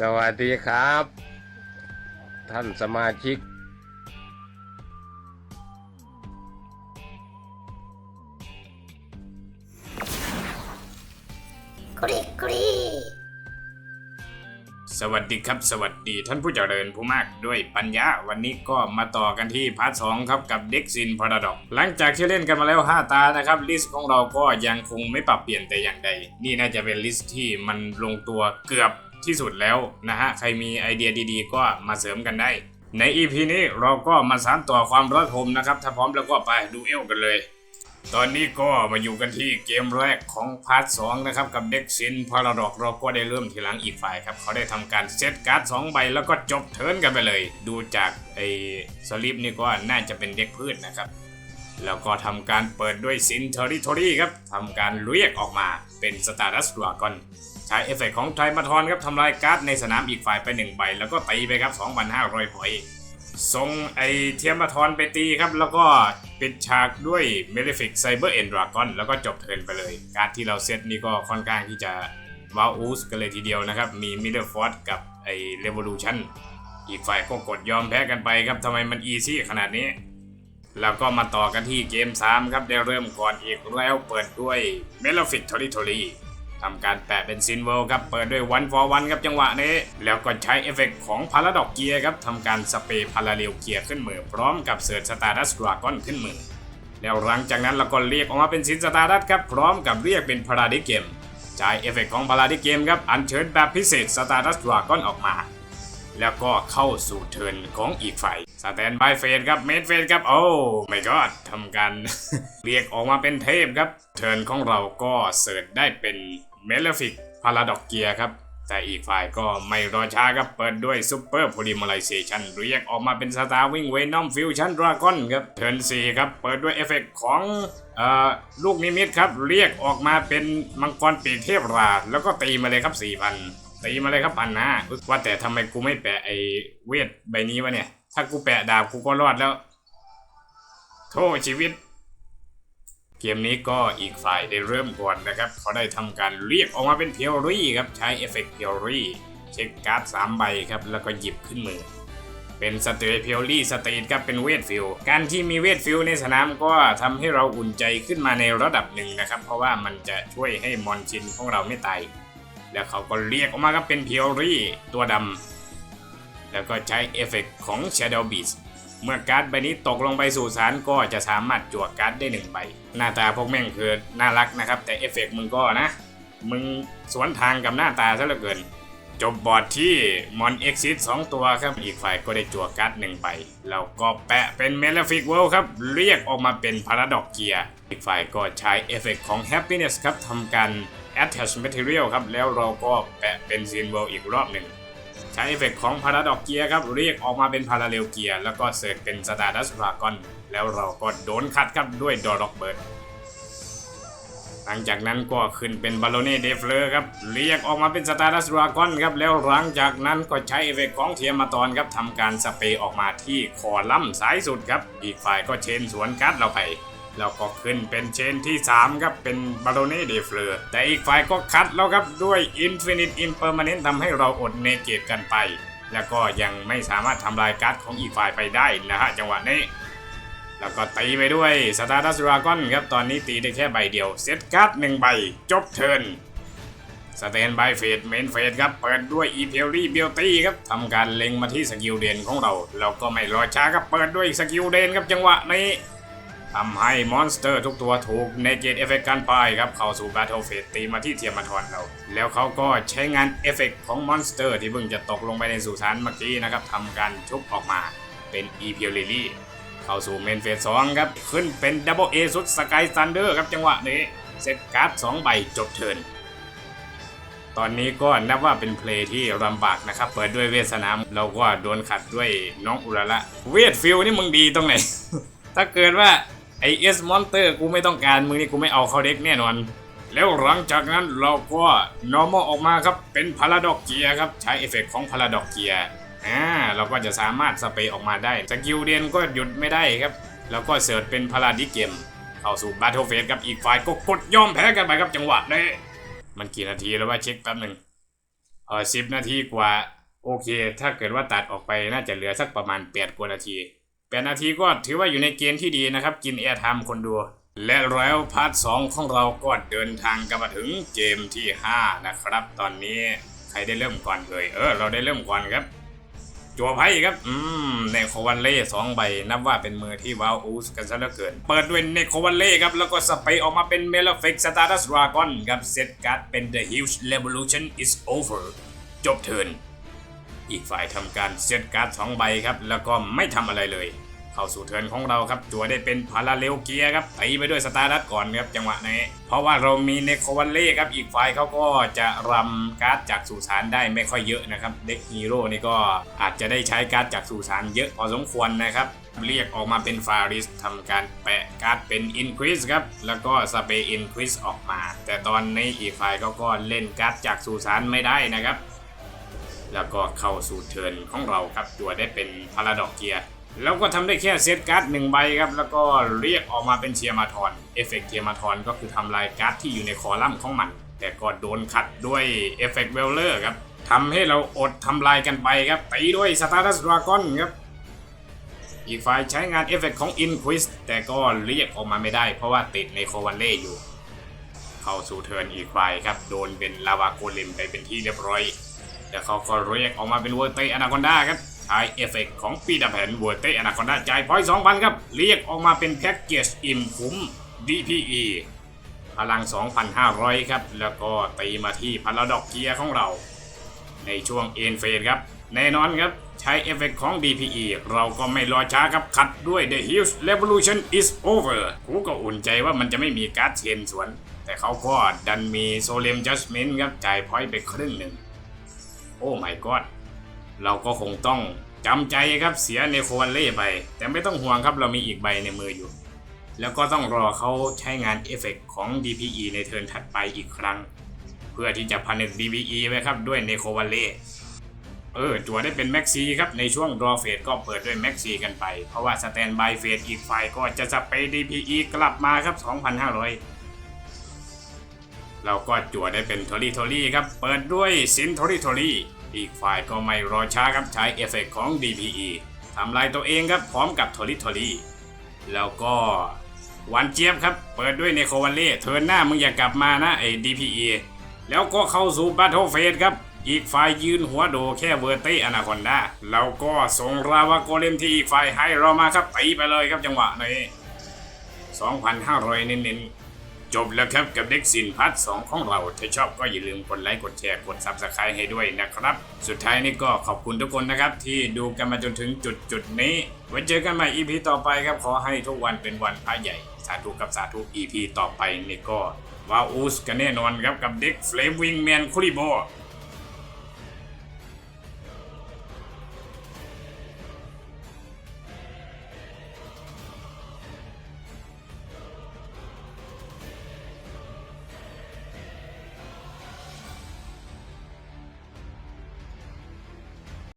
สวัสดีครับ ท่านสมาชิก กรีกรีสวัสดีครับ สวัสดีท่านผู้เจริญผู้มากด้วยปัญญาวันนี้ก็มาต่อกันที่พาร์ทสองครับกับเด็กซินพาราดอกหลังจากที่เล่นกันมาแล้ว 5 ตานะครับลิสต์ของเราก็ยังคงไม่ปรับเปลี่ยนแต่อย่างใด นี่น่าจะเป็นลิสต์ที่มันลงตัวเกือบ ที่สุดแล้วนะฮะ ใครมีไอเดียดีๆ ก็มาเสริมกันได้ ใน EP นี้เราก็มาสานต่อความรักผมนะครับ ถ้าพร้อมแล้วก็ไปดูเอลกันเลย ตอนนี้ก็มาอยู่กันที่เกมแรกของพาร์ทสองนะครับ กับเด็กซินพาราดอกเราก็ได้เริ่มทีหลังอีกฝ่ายครับ เขาได้ทำการเซตการ์ดสองใบแล้วก็จบเทิร์นกันไปเลย ดูจากไอ้สลิปนี่ก็น่าจะเป็นเด็กพืชนะครับแล้วก็ทำการเปิดด้วยซินเทอริทอรี่ครับทำการเรียกออกมาเป็นสตาร์ดัสดรากอน ช้เอฟเฟกต์ของไทมาทอนครับทำลายการ์ดในสนามอีกฝ่ายไปหนึ่งใบ แล้วก็ตีไปครับ 2,500พอยต์ส่งไอเทียมมาทอนไปตีครับ แล้วก็ปิดฉากด้วยเมลิฟิกไซเบอร์เอนดรากอนแล้วก็จบเทิร์นไปเลย การ์ดที่เราเซตนี่ก็ค่อนข้างที่จะว้าวอูสกันเลยทีเดียวนะครับ มีมิเดอร์ฟอร์ดกับไอเรเวลูชันอีกฝ่ายก็กดยอมแพ้กันไปครับทำไมมันอีซี่ขนาดนี้แล้วก็มาต่อกันที่เกม 3 ครับ ได้เริ่มก่อนอีกแล้วเปิดด้วยเมลฟิกทอริทอรี ทำการแปะเป็นซินเวิลครับ เปิดด้วยวันฟอร์วันครับจังหวะนี้ แล้วก็ใช้เอฟเฟกต์ของพาราดอกเกียร์ครับทำการสเปรย์พาราเรลเกียร์ขึ้นมือ พร้อมกับเสิร์ชสตาร์ดัสดราก้อนขึ้นมือ แล้วหลังจากนั้นเราก็เรียกออกมาเป็นซินสตาร์ดัสครับพร้อมกับเรียกเป็นพาราดิเกมใช้เอฟเฟกต์ของพาราดิเกมครับอัญเชิญแบบพิเศษสตาร์ดัสดราก้อนออกมาแล้วก็เข้าสู่เทิร์นของอีกฝ่ายสแตนบายเฟสครับเมดเฟสครับ โอ้ไม่ก็ทำการเรียกออกมาเป็นเทพครับ เทิร์นของเราก็เสิร์ชได้เป็น เมลฟิกพาราดอกเกียครับ แต่อีกฝ่ายก็ไม่รอช้าครับ เปิดด้วยซูเปอร์โพลิมอลไลเซชันเรียกออกมาเป็นสตาร์วิ่งเวนอมฟิวชั่นดราก้อนครับเทิร์น4ครับ เปิดด้วยเอฟเฟกต์ของออลูกนิมิตครับ เรียกออกมาเป็นมังกรปีกเทพรา แล้วก็ตีมาเลยครับ4,000ตีมาเลยครับพันห้าว่าแต่ทำไมกูไม่แปะไอเวทใบนี้วะเนี่ย ถ้ากูแปะดาบกูก็รอดแล้ว โทษชีวิต เกมนี้ก็อีกฝ่ายได้เริ่มก่อนนะครับ เขาได้ทำการเรียกออกมาเป็นเพียวรี่ครับ ใช้เอฟเฟกต์เพียวรี่เช็คการ์ด 3 ใบครับ แล้วก็หยิบขึ้นมือ เป็นสเตรเพียวรี่สเตทครับเป็นเวทฟิลการที่มีเวทฟิลในสนามก็ทำให้เราอุ่นใจขึ้นมาในระดับหนึ่งนะครับ เพราะว่ามันจะช่วยให้มอนชินของเราไม่ตายแล้วเขาก็เรียกออกมาครับเป็นเพียวรี่ตัวดำแล้วก็ใช้เอฟเฟกต์ของ Shadow Beast เมื่อการ์ดใบนี้ตกลงไปสู่สารก็จะสามารถจั่วการ์ดได้หนึ่งใบ หน้าตาพวกแม่งคือน่ารักนะครับ แต่เอฟเฟกต์มึงก็นะ มึงสวนทางกับหน้าตาซะเหลือเกิน จบบอร์ดที่มอนเอ็กซิสสองตัวครับ อีกฝ่ายก็ได้จั่วการ์ดหนึ่งใบแล้วก็แปะเป็นเมลฟิกเวิลด์ครับ เรียกออกมาเป็นพาราดอกเกียอีกฝ่ายก็ใช้เอฟเฟกต์ของ Happiness ครับทำการ Attach Material ครับ แล้วเราก็แปะเป็นซีนเวิลด์อีกรอบหนึ่ง ใช้เอฟเฟกของพาราดอกเกียร์ครับเรียกออกมาเป็นพาราเรลเกียร์แล้วก็เสิร์ชเป็นสตาร์ดัสรากอนแล้วเราก็โดนขัดครับด้วยดอร็อกเบิร์ดหลังจากนั้นก็ขึ้นเป็นบาโลเน่เดฟเลอร์ครับเรียกออกมาเป็นสตาร์ดัสรากอนครับแล้วหลังจากนั้นก็ใช้เอฟเฟกของเทียมาตอนครับทำการสเปรย์ออกมาที่คอลัมน์ซ้ายสุดครับ อีกฝ่ายก็เชนสวนการ์ดเราไป แล้วก็ขึ้นเป็นเชนที่ 3 ครับเป็นบาโ o เน่เดฟเลอร์แต่อีกฝ่ายก็คัดแล้วครับด้วย Infinite Impermanent ทำให้เราอดเนเกตกันไป แล้วก็ยังไม่สามารถทำลายการ์ดของอีกฝ่ายไปได้นะฮะจังหวะนี้แล้วก็ตีไปด้วยสตาร์ดัสดราก้อนครับ ตอนนี้ตีได้แค่ใบเดียว เซตการ์ดหนึ่งใบ จบเทิร์นสเตนบายเฟสเมนเฟสครับ เปิดด้วยอีเพลลี่เบลตี้ครับทำการเล็งมาที่สกิลเดนของเรา เราก็ไม่รอช้าครับ เปิดด้วยสกิลเดนครับจังหวะนี้ ทำให้มอนสเตอร์ทุกตัวถูกเนเกตเอฟเฟกกันไปครับ เข้าสู่แบทเทิลเฟสตีมาที่เทียมมาทอนเรา แล้วเขาก็ใช้งานเอฟเฟกของมอนสเตอร์ที่เพิ่งจะตกลงไปในสุสานเมื่อกี้นะครับทำการชุบออกมาเป็นอีเพียวลิลี่เข้าสู่เมนเฟสสองครับ ขึ้นเป็นดับเบิลเอสุดสกายซันเดอร์ครับจังหวะนี้ เซตการ์ดสองใบจบเทินตอนนี้ก็นับว่าเป็นเพลย์ที่ลำบากนะครับ เปิดด้วยเวสนามเราก็โดนขัดด้วยน้องอุระละ เวทฟิลนี่มึงดีตรงไหน ถ้าเกิดว่า ไอเอสมอนเตอร์กูไม่ต้องการมึงนี่กูไม่เอาเขาเด็กแน่นอน แล้วหลังจากนั้นเราก็ normal ออกมาครับ เป็นพาราดอกเกียครับ ใช้เอฟเฟกต์ของพาราดอกเกียอ่าเราก็จะสามารถสเปรย์ออกมาได้ สกิลเดียนก็หยุดไม่ได้ครับ แล้วก็เสิร์ชเป็นพาราดิเกม เข้าสู่บ t ท e เฟสครับอีกฝ่ายก็กดยอมแพ้กันไปครับจังหวะนี้มันกี่นาทีแล้วว่าเช็คแป๊บหนึ่งออสิบนาทีกว่า โอเค ถ้าเกิดว่าตัดออกไปน่าจะเหลือสักประมาณแปดกว่านาที แปดนาทีก็ถือว่าอยู่ในเกณฑ์ที่ดีนะครับ กินแอร์ไทม์คนดู และแล้วพาร์ทสองของเราก็เดินทางกันมาถึงเกมที่ 5 นะครับ ตอนนี้ใครได้เริ่มก่อนเลยเออ เราได้เริ่มก่อนครับ จัวไพ่ครับ อืมเนโควันเล่สองใบ นับว่าเป็นมือที่ว้าวอูสกันซะเหลือเกิน เปิดด้วยเนโควันเล่ครับ แล้วก็สเปย์ออกมาเป็นเมลเฟกสตาร์ดัสดราก้อนครับเซตการ์ดเป็น The Huge Revolution is over จบเทินอีกฝ่ายทำการเซตการ์ดสองใบครับ แล้วก็ไม่ทำอะไรเลย เข้าสู่เทิร์นของเราครับจัวได้เป็นพาราเลลเกียครับตีไปด้วยสตาร์ดัสก่อนครับจังหวะนี้ เพราะว่าเรามีเนโควันเล่ครับอีกฝ่ายเขาก็จะรำการ์ดจากสุสานได้ไม่ค่อยเยอะนะครับเด็กฮีโร่นี่ก็อาจจะได้ใช้การ์ดจากสุสานเยอะพอสมควรนะครับเรียกออกมาเป็นฟาริสทำการแปะการ์ดเป็นอินควิสครับ แล้วก็สเปย์อินควิสออกมา แต่ตอนนี้อีกฝ่ายเขาก็เล่นการ์ดจากสุสานไม่ได้นะครับ แล้วก็เข้าสู่เทิร์นของเราครับตัวได้เป็นพาราดอกเกียร์ แล้วก็ทำได้แค่เซตการ์ดหนึ่งใบครับ แล้วก็เรียกออกมาเป็นเทียมาทอนเอฟเฟกเทียมาทอนก็คือทำลายการ์ดที่อยู่ในคอลัมน์ของมัน แต่ก็โดนขัดด้วยเอฟเฟกเวลเลอร์ครับทำให้เราอดทำลายกันไปครับตีด้วยสตาร์ดัสดราก้อนครับอีกฝ่ายใช้งานเอฟเฟกของอินควิสแต่ก็เรียกออกมาไม่ได้เพราะว่าติดในโควันเล่อยู่ เข้าสู่เทิร์นอีกฝ่ายครับ โดนเป็นลาวาโกเลมไปเป็นที่เรียบร้อยแล้วเขาก็เรียกออกมาเป็นเวอร์เตอนาคอนดาครับ ใช้เอฟเฟกต์ของปีดาแผนเวอร์เตอนาคอนดาจ่ายพอยต์2,000ครับ เรียกออกมาเป็นแพ็กเกจอิ่มคุ้ม DPE พลัง 2,500 ครับ แล้วก็ตีมาที่พาราดอกเกียร์ของเรา ในช่วงเอ็นเฟสครับ แน่นอนครับ ใช้เอฟเฟกต์ของ DPE เราก็ไม่รอช้าครับขัดด้วย The Huge Revolution is over กูก็อุ่นใจว่ามันจะไม่มีการ์ดเชนสวน แต่เขาก็ดันมีโซเลมจัสเมนต์ครับ จ่ายพอยต์ไปครึ่งหนึ่ง โอ้ my god เราก็คงต้องจำใจครับเสียในโควันเล่ไป แต่ไม่ต้องห่วงครับเรามีอีกใบในมืออยู่ แล้วก็ต้องรอเขาใช้งานเอฟเฟกต์ของ DPE ในเทิร์นถัดไปอีกครั้ง เพื่อที่จะผนึก DPE ไว้ครับด้วยเนโควันเล่เออจั่วได้เป็นแม็กซีครับ ในช่วงรอเฟสก็เปิดด้วยแม็กซีกันไป เพราะว่าสแตนบายเฟสอีกฝ่ายก็จะสเปย์ DPE กลับมาครับ 2,500 เราก็จั่วได้เป็นทอรี่ทอรี่ครับ เปิดด้วยซินทอรี่ทอรี่ อีกฝ่ายก็ไม่รอช้าครับใช้เอฟเฟกต์ของ DPE ทำลายตัวเองครับพร้อมกับทอรี่ทอรี่แล้วก็วันเจี๊ยบครับ เปิดด้วยเนโควันเล่เทินหน้ามึงอย่ากลับมานะไอ้ DPE แล้วก็เข้าสู่บัตเทิลเฟสครับ อีกฝ่ายยืนหัวโดแค่เวอร์เตอนาคอนดาแล้วก็ส่งราวาโกเลมที่อีกฝ่ายให้เรามาครับตีไปเลยครับจังหวะนี้ 2,500 เน้นๆ จบแล้วครับกับเด็กสินพัทสองของเรา ถ้าชอบก็อย่าลืมกดไลค์กดแชร์กดซับสไครต์ให้ด้วยนะครับ สุดท้ายนี้ก็ขอบคุณทุกคนนะครับ ที่ดูกันมาจนถึงจุดจุดนี้ ไว้เจอกันใหม่ EP ต่อไปครับ ขอให้ทุกวันเป็นวันพระใหญ่ สาธุกับสาธุ EP ต่อไปนี่ก็ว้าอูสกันแน่นอนครับกับเด็กเฟลมวิงแมนคุริโบ